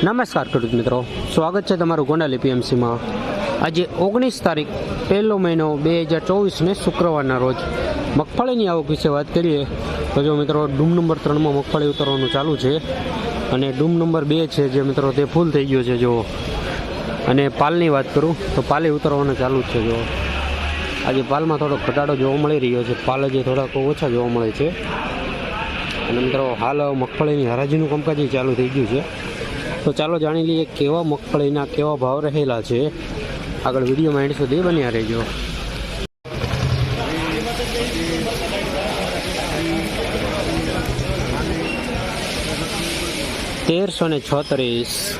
નમસ્કાર ખેડૂત મિત્રો. સ્વાગત છે તમારું ગોંડલ એપીએમસીમાં. આજે ઓગણીસ તારીખ, પહેલો મહિનો બે હજાર ચોવીસને શુક્રવારના રોજ. મગફળીની આવક વિશે વાત કરીએ, તો જો મિત્રો ડૂમ નંબર ત્રણમાં મગફળી ઉતરવાનું ચાલુ છે, અને ડૂમ નંબર બે છે જે મિત્રો તે ફૂલ થઈ ગયો છે જો અને પાલની વાત કરું, તો પાલે ઉતરવાનું ચાલુ છે જો આજે પાલમાં થોડો ઘટાડો જોવા મળી રહ્યો છે. પાલ જે થોડાક ઓછા જોવા મળે છે. અને મિત્રો હાલ મગફળીની હરાજીનું કામકાજ ચાલુ થઈ ગયું છે. તો ચાલો જાણી લઈએ કેવા મગફળીના કેવા ભાવ રહેલા છે. આગળ વિડીયોમાં એન્ડ સુધી બન્યા રહેજો. તેરસો ને છત્રીસ.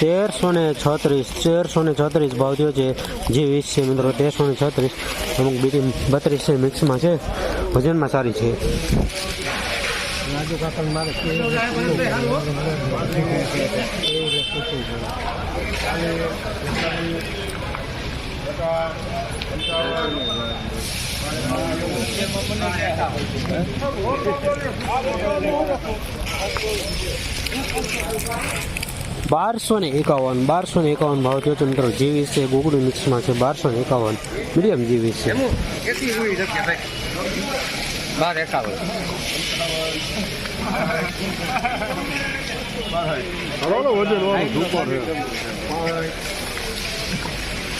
તેરસો ને છત્રીસ, તેરસો ને છત્રીસ ભાવ થયો છે. જે વીસ છે મિત્રો, તેરસો ને છત્રીસ. અમુક બીજી બત્રીસ છે મિક્સમાં છે. વજનમાં સારી છે. બારસો ને એકાવન, બારસો ને એકાવન ભાવ થયો છે મિત્રો. જીવીસ છે ગુગડું મિક્સમાં છે, બારસો ને એકાવન, મીડિયમ જીવીસ છે. બાર એકાવન હલો વજન વાળું સુપર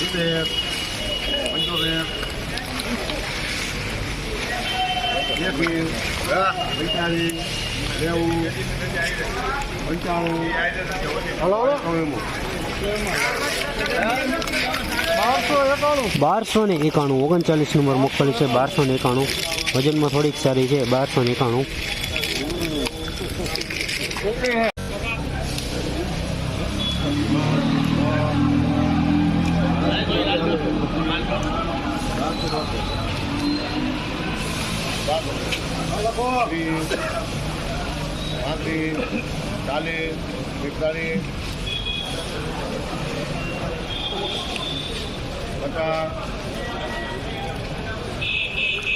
છે પંચોતેર એકવીસ પિસ્તાલીસ નેવું પંચાણું હલો બારસો એકાણું. ને એકાણું. ઓગણચાલીસ નંબર મગફળી છે બારસો ને એકાણું. વજનમાં થોડીક સારી છે બારસો ને એકાણું. ચાલીસ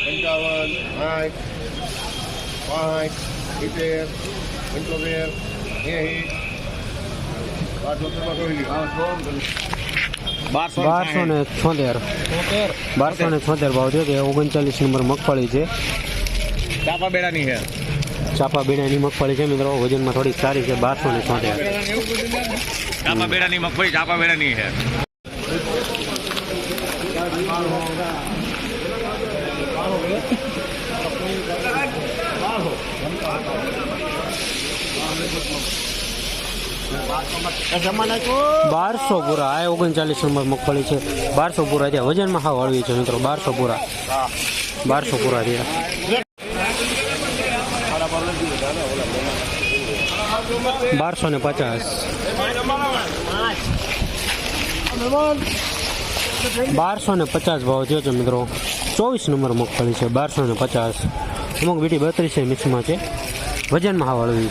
પંચાવન સાઠ પાંચ સિત્તેર પંચોતેર એસી બારસો ને છોતેર. બારસો ને છોતેર ભાવ થયો કે ઓગણચાલીસ નંબર મગફળી છે. ચાપા બેડાની છે. ચાપા બેડાની મગફળી છે મિત્રો. વજનમાં થોડીક સારી છે. બારસો ને છોતેર. ચાપા બેડાની મગફળી ચાપા બેડાની છે. બારસો પૂરા, આ ઓગણચાલીસ નંબર મગફળી છે. બારસો પૂરા થયા. વજનમાં હા હળવી છે મિત્રો, બારસો પૂરા. બારસો પૂરા થયા. બારસો ને પચાસ. બારસો ને પચાસ ભાવ થયો છે મિત્રો. ચોવીસ નંબર મગફળી છે બારસો ને પચાસ. અમુક બીટી બત્રીસ મિક્સમાં છે. વજનમાં હા હળવી.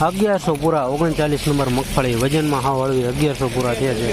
અગિયારસો પૂરા ઓગણચાલીસ નંબર મગફળી વજનમાં હા હળવી અગિયારસો પૂરા થયા છે.